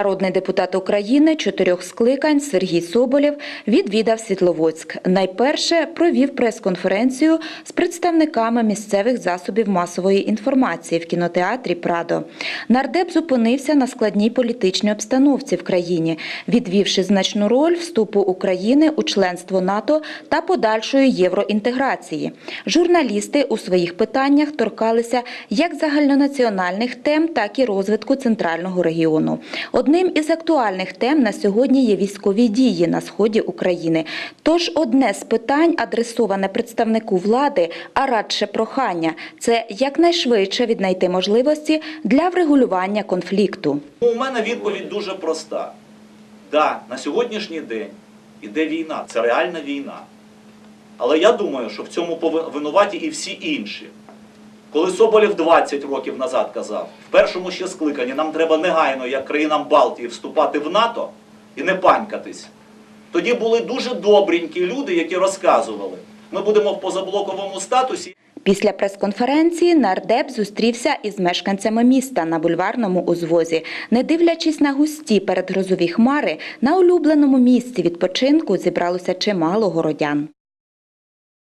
Народний депутат України чотирьох скликань Сергій Соболєв відвідав Світловодськ. Найперше провів прес-конференцію з представниками місцевих засобів масової інформації в кінотеатрі Прадо. Нардеп зупинився на складній політичній обстановці в країні, відвівши значну роль вступу України у членство НАТО та подальшої євроінтеграції. Журналісти у своїх питаннях торкалися як загальнонаціональних тем, так і розвитку центрального регіону. Одним із актуальних тем на сьогодні є військові дії на сході України. Тож одне з питань, адресоване представнику влади, а радше прохання, це якнайшвидше віднайти можливості для врегулювання конфлікту. Ну, У мене відповідь дуже проста. Да, на сьогоднішній день іде війна, це реальна війна. Але я думаю, що в цьому винуваті і всі інші. Коли Соболєв 20 років назад казав, в першому ще скликанні нам треба негайно, як країнам Балтії, вступати в НАТО і не панькатись. Тоді були дуже добренькі люди, які розказували, ми будемо в позаблоковому статусі. Після прес-конференції нардеп зустрівся із мешканцями міста на бульварному узвозі. Не дивлячись на густі передгрозові хмари, на улюбленому місці відпочинку зібралося чимало городян.